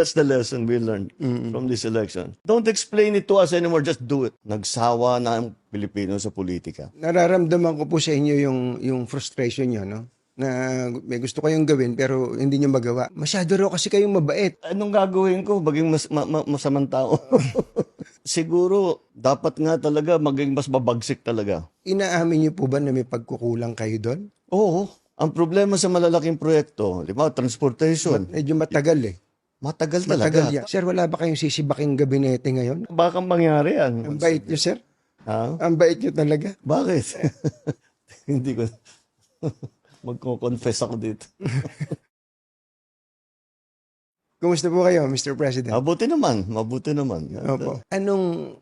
That's the lesson we learned from this election. Don't explain it to us anymore, just do it. Nagsawa na ang Pilipino sa politika. Nararamdaman ko po sa inyo yung, yung frustration nyo, no? Na may gusto kayong gawin pero hindi nyo magawa. Masyado raw kasi kayong mabait. Anong gagawin ko? Maging mas, ma- ma- masamang tao. Siguro, dapat nga talaga maging mas mabagsik talaga. Inaamin nyo po ba na may pagkukulang kayo doon? Oo. Ang problema sa malalaking proyekto, di ba, transportation, Medyo matagal eh. Matagal talaga. Matagal yan. Sir, wala ba kayong sisibaking gabinete ngayon? Baka mangyari yan. Ang bait nyo, sir. Ha? Ang bait nyo talaga. Bakit? Hindi ko. Magko-confess ako dito. Kumusta po kayo, Mr. President? Mabuti naman. Mabuti naman. Opo. Anong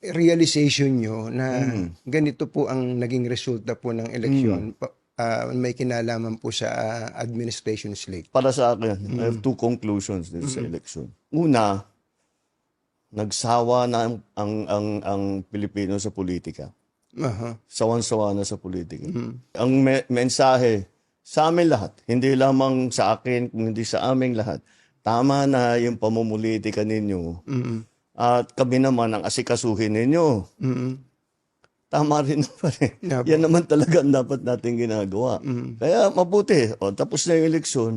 realization nyo na Mm. ganito po ang naging resulta po ng eleksyon? Pa- ah, may kinalaman po sa ah, administration slate. Para sa akin, I have two conclusions dito sa election. Una, nagsawa na ang, ang, ang, ang Pilipino sa politika. Aha. Sawan-sawa na sa politika. Ang me- mensahe sa amin lahat, hindi lamang sa akin, kung hindi sa aming lahat, tama na yung pamumulitika ninyo. Mm-mm. At kami naman ang asikasuhin ninyo. Mm-mm. Tama rin naman eh. Yeah, Yan naman talaga ang dapat natin ginagawa. Mm. Kaya mabuti. O, tapos na yung eleksyon.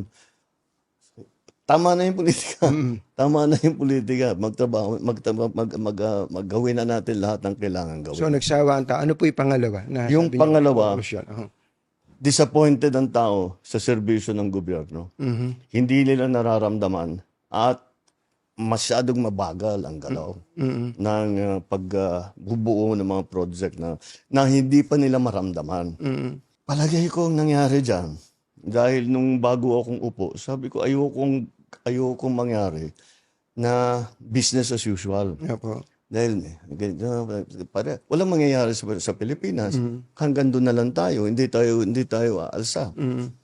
Tama na yung politika. Tama na yung politika. Magtrabaho, magtrabaho, mag, mag, ah, maggawin na natin lahat ng kailangan gawin. So nagsawa ang tao. Ano po yung pangalawa? Na Yung pangalawa, conclusion? Aha. disappointed ang tao sa serbisyo ng gobyerno. Mhm. Hindi nila nararamdaman at masyadong mabagal ang galaw Mhm. ng uh, pagbubuo ng mga project na, na hindi pa nila maramdaman. Mhm. Palagay ko ang nangyari dyan, dahil nung bago akong upo, sabi ko ayokong, ayokong mangyari na business as usual. Opo. Dahil ganito, para, walang mangyayari sa, sa Pilipinas. Hanggang doon na lang tayo. Hindi tayo, hindi tayo aalsa. Mhm.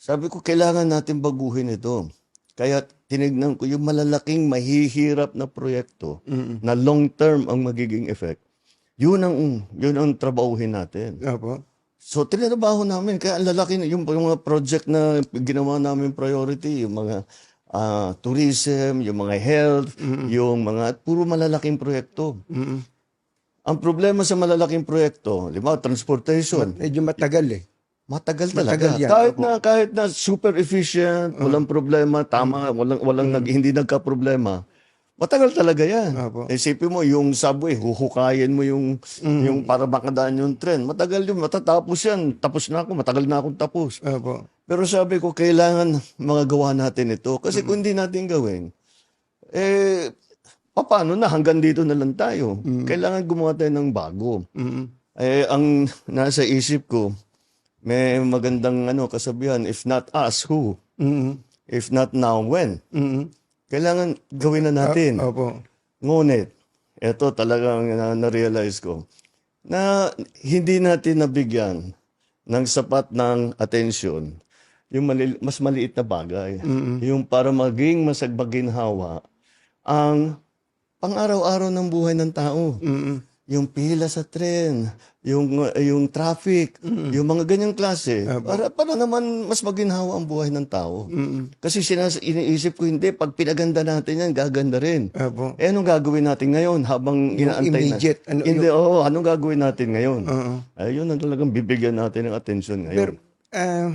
Sabi ko, kailangan natin baguhin ito. Kaya tinignan ko yung malalaking mahihirap na proyekto Mhm. na long term ang magiging effect. Yun ang, yun ang trabahuhin natin. Opo. So, tinatrabaho namin. Kaya ang lalaki, na- yung, yung mga project na ginawa namin priority, yung mga ah, tourism, yung mga health, yung mga, puro malalaking proyekto. Mhm. Ang problema sa malalaking proyekto, lima, transportation, Medyo matagal eh. Matagal talaga. Matagal yan, kahit na kahit na super efficient, walang problema, tama, walang walang nag, hindi nagka-problema. Matagal talaga yan. Opo. Isipin mo, yung subway, huhukayin mo yung, yung para makadaan yung tren. Matagal yun, matatapos yan. Tapos na ako, matagal na akong tapos. Opo. Pero sabi ko, kailangan magagawa natin ito. Kasi kung hindi natin gawin, eh, paano na? Hanggang dito na lang tayo. Kailangan gumawa tayo ng bago. Mhm. Eh, ang nasa isip ko, may magandang ano, kasabihan, if not us, who? Mhm. If not now, when? Mhm. Kailangan gawin na natin. Opo. Ngunit, ito talagang na- na-realize ko, na hindi natin nabigyan ng sapat ng atensyon yung mali- mas maliit na bagay. Yung para maging masagbaginhawa ang pang-araw-araw ng buhay ng tao. Mhm. Yung pila sa tren, yung uh, yung traffic, yung mga ganyang klase. Para para naman mas maginhawa ang buhay ng tao. Mhm. Kasi sinas iniisip ko hindi pag pinaganda natin yan, gaganda rin. Opo. Eh anong gagawin natin ngayon habang inaantay immediate, na? ano, hindi, oo, anong gagawin natin ngayon? Oo. Ayun ang talagang bibigyan natin ng atensyon Pero, ngayon. ah,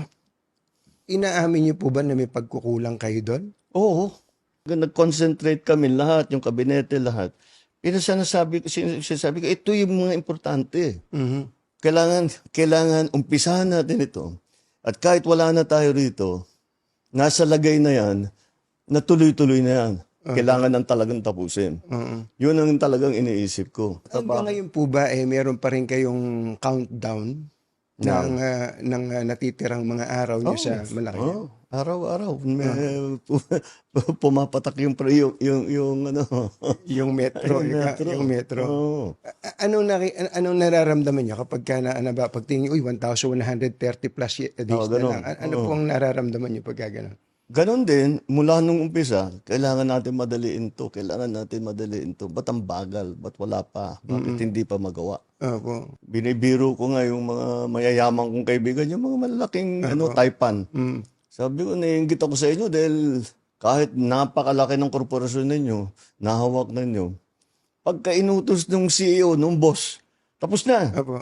inaamin niyo po ba na may pagkukulang kayo doon? Oo. Nag-concentrate kami lahat, yung kabinete lahat. Pinasanasabi ko, sin- sinasabi ko, ito yung mga importante. Mhm. Kailangan, kailangan umpisahan natin ito. At kahit wala na tayo rito, nasa lagay na yan, na tuloy-tuloy na yan. Kailangan ng talagang tapusin. Oo. Yun ang talagang iniisip ko. Hanggang ngayon po ba, eh, meron pa rin kayong countdown ng, ah, ng ah, natitirang mga araw niyo sa Malacanang? Oh, araw-araw. May, pumapatak yung, yung, yung, yung ano. Yung metro, yung, ah, yung metro. Oo. A- Anong, naki, an- anong nararamdaman niyo kapag ka na, ano ba, pag tingin, uy, 1,130 plus days Oo, na ganun. lang. Ano po ang nararamdaman niyo pag gano'n? Ganon din, mula nung umpisa, kailangan natin madaliin to. Kailangan natin madaliin to. Ba't ang bagal? Ba't wala pa? Bakit hindi pa magawa? Opo. Binibiro ko nga yung mga mayayaman kong kaibigan, yung mga malalaking ano, taipan. Mm. Sabi ko, naiingit ako sa inyo dahil kahit napakalaki ng korporasyon ninyo, nahawak ninyo, pagka inutos ng CEO, ng boss, tapos na. Opo.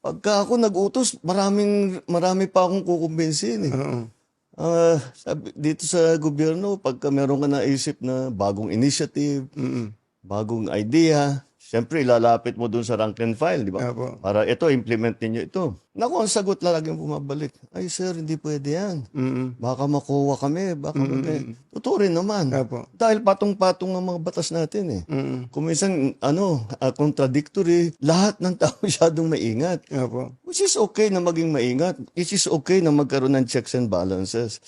Pagka ako nag-utos, maraming, marami pa akong kukumbinsin eh. Oo. Ah, sabi, dito sa gobyerno, pagka meron ka naisip na bagong initiative, Mm-mm. bagong idea, siyempre ilalapit mo dun sa rank and file, di ba? Opo. Para ito, implement ninyo ito. Naku, ang sagot laging bumabalik. Ay sir, hindi pwede yan. Mm-mm. Baka makuha kami, baka mm Totoo rin naman. Opo. Dahil patong-patong ang mga batas natin eh. Mm-mm. Kung minsan, ano, ah, contradictory, lahat ng tao masyadong maingat. Opo. Which is okay na maging maingat. It is okay na magkaroon ng checks and balances.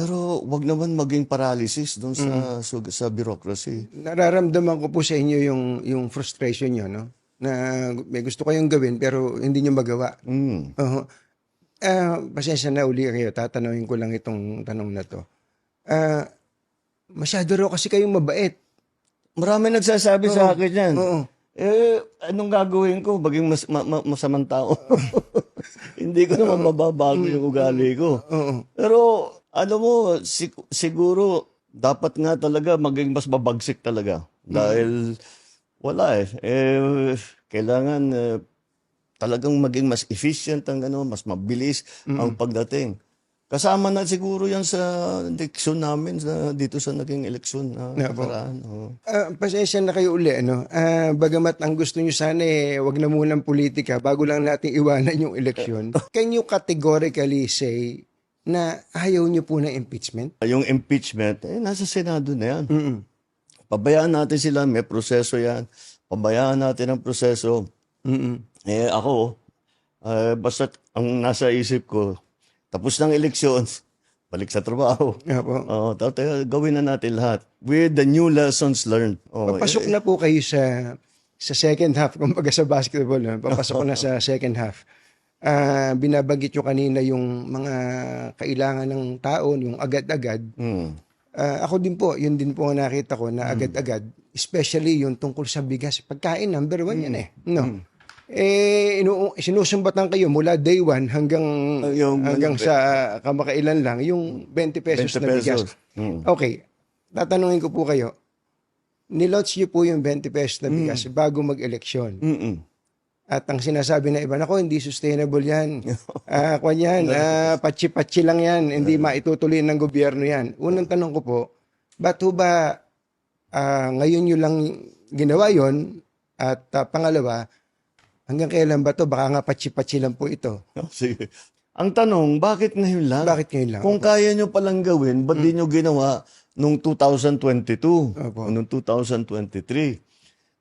Pero wag naman maging paralysis doon sa, sa sa bureaucracy. Nararamdaman ko po sa inyo yung yung frustration niyo, no? Na may gusto kayong gawin pero hindi niyo magawa. Mm. Oo. Ah, pasensya na uli kayo. Tatanungin ko lang itong tanong na to. Ah, masyado raw kasi kayong mabait. Marami nagsasabi sa akin yan. Oo. Eh, anong gagawin ko? Maging mas, ma, ma- masamang tao. Hindi ko naman mababago yung ugali ko. Oo. Pero, ano mo, si- siguro, dapat nga talaga maging mas mabagsik talaga. Dahil, wala eh. eh kailangan eh, talagang maging mas efficient ang ano, mas mabilis ang pagdating. Kasama na siguro yan sa eleksyon namin sa, dito sa naging eleksyon na Opo. nakaraan. oo. Ah, pasensya na kayo uli, ano? Ah, bagamat ang gusto niyo sana eh, wag na munang politika bago lang natin iwanan yung eleksyon. Can you categorically say na ayaw niyo po ng impeachment? Yung impeachment, eh, nasa Senado na yan. Mm-mm. Pabayaan natin sila, may proseso yan. Pabayaan natin ang proseso. Mm-mm. Eh ako, eh, basta ang nasa isip ko, tapos ng eleksyon, balik sa trabaho. Opo. Oh, tapos gawin na natin lahat with the new lessons learned. Oh, Papasok na po kayo sa sa second half, kumbaga sa basketball, no? papasok na sa second half. Ah, binabanggit nyo kanina yung mga kailangan ng tao, yung agad-agad. Hmm. Ah, ako din po, yun din po ang nakita ko na agad-agad, especially yung tungkol sa bigas. Pagkain, number one yan eh. No? Eh, inu- sinusumbatan kayo mula day one hanggang, Yung- hanggang sa kamakailan lang, yung 20 pesos 20 na bigas. pesos. Hmm. Okay, tatanungin ko po kayo, nilaunch niyo po yung 20 pesos na bigas bago mag-eleksyon. Mm-mm. At ang sinasabi na iba, nako, hindi sustainable yan. Ah, kwan yan, ah, patsi-patsi lang yan, hindi maitutuloy ng gobyerno yan. Unang tanong ko po, ba't ho ba ah, ngayon nyo lang ginawa yon At ah, pangalawa, hanggang kailan ba to? Baka nga patsi-patsi lang po ito. Oh, Sige. Ang tanong, bakit ngayon lang? Bakit ngayon lang? Kung kaya nyo palang gawin, ba't di nyo ginawa nung 2022 Opo. o nung 2023?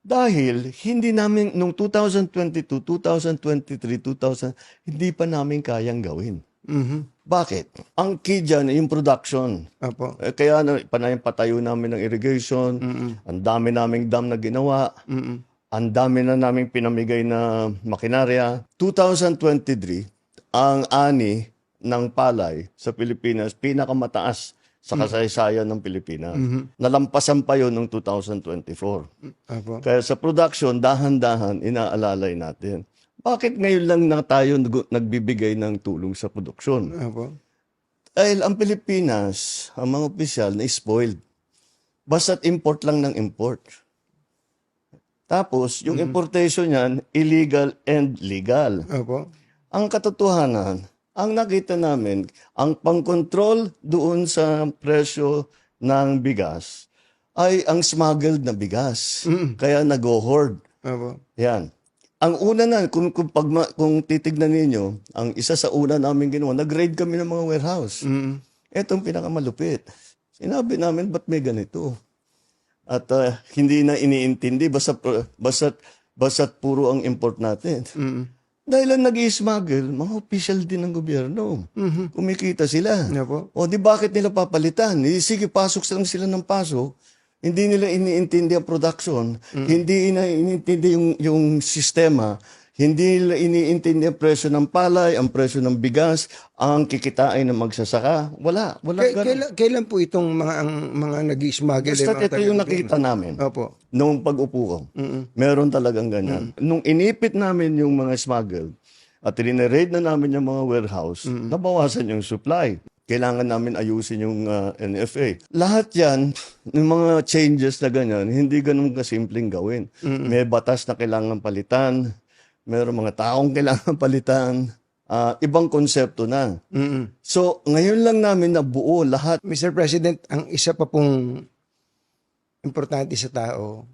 Dahil hindi namin, nung 2022, 2023, 2000, hindi pa namin kayang gawin. Mhm. Bakit? Ang key dyan, yung production. Opo. Eh, kaya na, panayang patayo namin ng irrigation, ang dami naming dam na ginawa, Mm-mm. ang dami na naming pinamigay na makinarya. 2023, ang ani ng palay sa Pilipinas, pinakamataas sa kasaysayan ng Pilipinas. Nalampasan pa yun noong 2024. Opo. Kaya sa production, dahan-dahan, inaalalay natin. Bakit ngayon lang na tayo nag- nagbibigay ng tulong sa produksyon? Opo. Dahil ang Pilipinas, ang mga opisyal na spoiled. Basta't import lang ng import. Tapos, yung importation niyan, illegal and legal. Opo. Ang katotohanan, ang nakita namin, ang pangkontrol doon sa presyo ng bigas ay ang smuggled na bigas. Kaya nag-hoard. Opo. Yan. Ang una na, kung, kung, pag, kung titignan ninyo, ang isa sa una namin ginawa, nag-raid kami ng mga warehouse. Mm. Ito ang pinakamalupit. Sinabi namin, ba't may ganito? At ah, hindi na iniintindi, basta, basta, basta puro ang import natin. Mm. Dahil ang nag smuggle mga official din ng gobyerno. Mhm. Kumikita sila. Opo. O di bakit nila papalitan? Eh, sige, pasok lang sila ng pasok. Hindi nila iniintindi ang production. Hindi na iniintindi yung, yung sistema. Hindi nila iniintindi ang presyo ng palay, ang presyo ng bigas, ang kikitain ng magsasaka. Wala. Wala ganun. kailan, kailan po itong mga ang mga nag-smuggle Basta mga ito yung nakita namin. Opo. Nung pag-upo ko. Meron talagang ganyan. Nung inipit namin yung mga smuggle at rineraid na namin yung mga warehouse, nabawasan yung supply. kailangan namin ayusin yung ah, NFA. Lahat yan, yung mga changes na ganyan, hindi ganun kasimpleng gawin. May batas na kailangan palitan, mayroong mga taong kailangan palitan, ah, ibang konsepto na. Mm-mm. So, ngayon lang namin nabuo lahat. Mr. President, ang isa pa pong importante sa tao,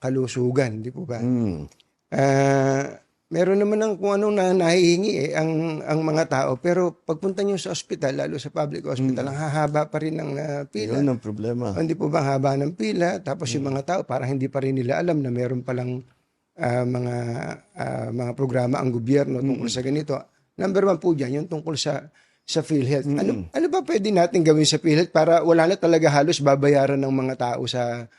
kalusugan, di po ba? Hmm. Ah, meron naman ng kung anong na nahihingi eh, ang, ang mga tao. Pero pagpunta nyo sa ospital, lalo sa public hospital, ang hahaba pa rin ng ah, pila. Yun ang problema. Hindi po ba ang haba ng pila? Tapos yung mga tao, parang hindi pa rin nila alam na meron palang ah, mga ah, mga programa ang gobyerno tungkol sa ganito. Number one po dyan, yung tungkol sa sa PhilHealth. Ano, ano ba pwede natin gawin sa PhilHealth para wala na talaga halos babayaran ng mga tao sa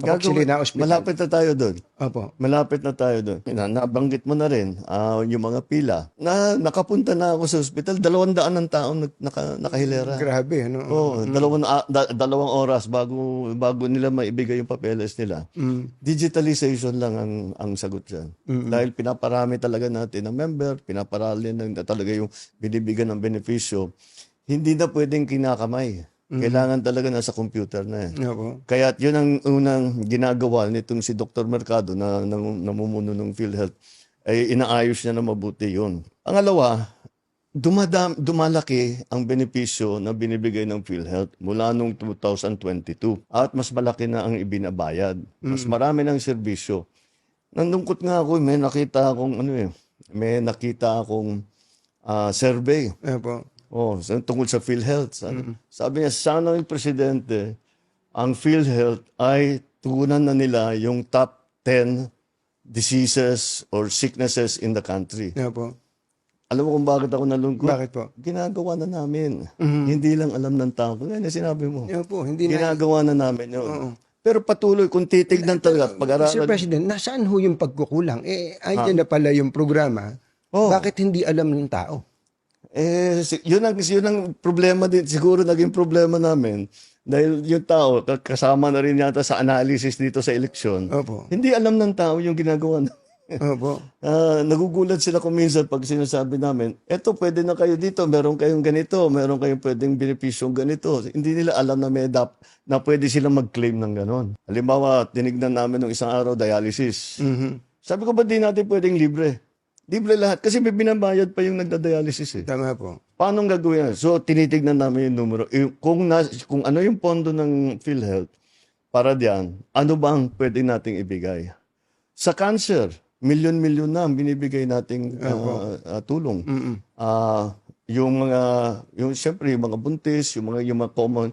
Gagawin, na ospital? Malapit na tayo doon. Opo. Malapit na tayo doon. Na, nabanggit mo na rin ah, yung mga pila. Na nakapunta na ako sa ospital, dalawang daan ng tao nag- naka, nakahilera. Grabe, ano? Oo, dalawang, ah, da- dalawang oras bago bago nila maibigay yung papeles nila. Mm. Digitalization lang ang ang sagot diyan. Dahil pinaparami talaga natin ng member, pinaparami ng talaga yung binibigyan ng benepisyo. Hindi na pwedeng kinakamay. Kailangan talaga nasa computer na eh. Opo. Kaya yun ang unang ginagawa nitong si Dr. Mercado na nam- namumuno ng PhilHealth ay inaayos niya na mabuti yun. Ang alawa, dumadam, dumalaki ang benepisyo na binibigay ng PhilHealth mula nung 2022 at mas malaki na ang ibinabayad. Mas marami ng serbisyo. Nandungkot nga ako, may nakita akong ano eh, may nakita akong ah, survey Opo. Oh, sa- tungkol sa PhilHealth. Sabi, sabi niya, sana yung presidente, ang PhilHealth ay tugunan na nila yung top 10 diseases or sicknesses in the country. Opo. Alam mo kung bakit ako nalungkot? Bakit po? Ginagawa na namin. Hindi lang alam ng tao. Kaya na sinabi mo. Opo, hindi na. Ginagawa na namin yun. Pero patuloy, kung titignan talaga at Mr. pag-aralan, President, nasaan ho yung pagkukulang? Eh, andyan na pala yung programa. Oh. Bakit hindi alam ng tao? Eh, yun ang, yun ang problema din. Siguro naging problema namin. Dahil yung tao, ka- kasama na rin yata sa analysis dito sa eleksyon. Opo. Hindi alam ng tao yung ginagawa namin. Opo. Ah, nagugulat sila kung minsan pag sinasabi namin, eto pwede na kayo dito, meron kayong ganito, meron kayong pwedeng benepisyong ganito. Hindi nila alam na may dap, na pwede silang mag-claim ng ganon. Halimbawa, tinignan namin ng isang araw dialysis. Mhm. Sabi ko, ba di natin pwedeng libre? Libre lahat. Kasi may binabayad pa yung nagda-dialysis eh. Tama po. Paano gagawin yan? So, tinitignan namin yung numero. Yung- Kung, na, kung ano yung pondo ng PhilHealth para diyan, ano ba ang pwede nating ibigay? Sa cancer, milyon-milyon na ang binibigay nating uh, uh, tulong. Ah, yung mga, yung siyempre, yung mga buntis, yung mga, yung mga common,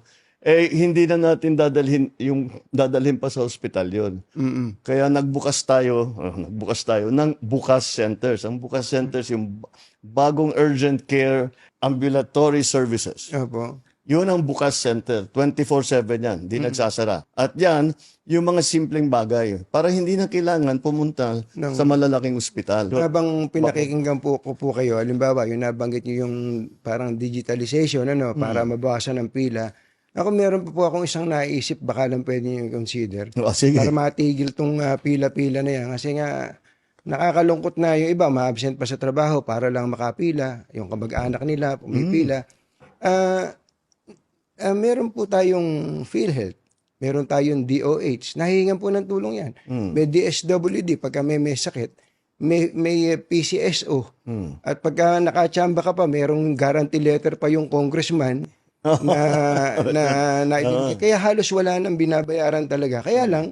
eh, hindi na natin dadalhin, yung dadalhin pa sa hospital yon Mm-mm. kaya nagbukas tayo, ah, nagbukas tayo ng bukas centers. Ang bukas centers yung bagong urgent care ambulatory services. Opo. Yun ang bukas center. 24/7 yan, di nagsasara. At yan, yung mga simpleng bagay para hindi na kailangan pumunta sa malalaking ospital. Habang pinakikinggan po ko po kayo, halimbawa, yung nabanggit niyo yung parang digitalization, ano, para mabawasan ng pila. Ako meron pa po akong isang naisip, baka lang pwede niyo consider. Oh, sige. Para matigil tong ah, pila-pila na yan. Kasi nga, nakakalungkot na yung iba, ma-absent pa sa trabaho para lang makapila. Yung kamag-anak nila, pumipila. Ah, ah, meron po tayong PhilHealth. Meron tayong DOH. Nahihingan po ng tulong yan. May DSWD pagka may, may sakit. May, may eh, PCSO. Hmm. At pagka nakachamba ka pa, merong guarantee letter pa yung congressman na, na, na ibibigay. Kaya halos wala nang binabayaran talaga. Kaya lang,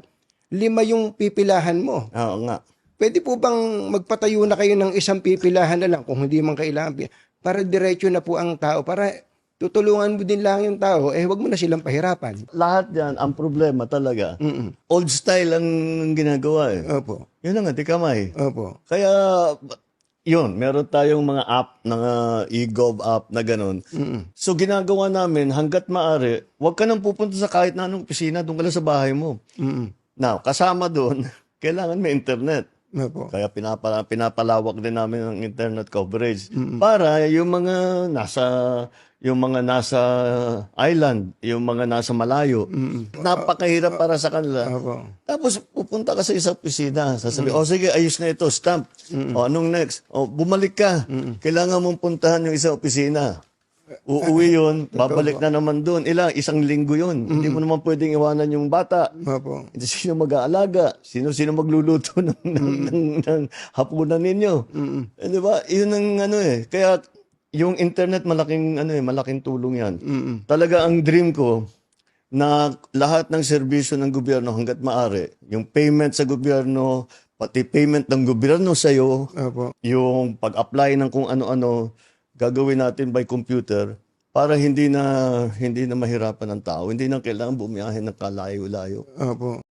lima yung pipilahan mo. Oo nga. Pwede po bang magpatayo na kayo ng isang pipilahan na lang kung hindi man kailangan para diretso na po ang tao para tutulungan mo din lang yung tao eh wag mo na silang pahirapan. Lahat yan, ang problema talaga. Mm. Old style ang ginagawa eh. Opo. Yun na nga, di kamay. Opo. Kaya, yun, meron tayong mga app, mga e-gov app na ganun. So, ginagawa namin, hanggat maaari, huwag ka nang pupunta sa kahit na anong opisina, doon ka lang sa bahay mo. Mm. Now, kasama doon, kailangan may internet. Opo. Kaya pinapala, pinapalawak din namin ang internet coverage para yung mga nasa yung mga nasa island, yung mga nasa malayo, napakahirap para sa kanila. Opo. Tapos pupunta ka sa isang opisina, sasabi, oh sige, ayos na ito, stamp. O anong next? O bumalik ka. Kailangan mong puntahan yung isang opisina. Uuwi yun, babalik na naman doon. Ilang, isang linggo yun. Hindi mo naman pwedeng iwanan yung bata. Opo. Sino mag-aalaga? Sino-sino magluluto ng, ng, ng, ng hapunan ninyo? Eh, di ba? Yun ang ano eh. Kaya yung internet malaking ano eh, malaking tulong 'yan. Talaga ang dream ko na lahat ng serbisyo ng gobyerno hangga't maaari, yung payment sa gobyerno, pati payment ng gobyerno sa iyo, Opo. yung pag-apply ng kung ano-ano gagawin natin by computer para hindi na hindi na mahirapan ng tao, hindi na kailangan bumiyahe ng kalayo-layo. Opo.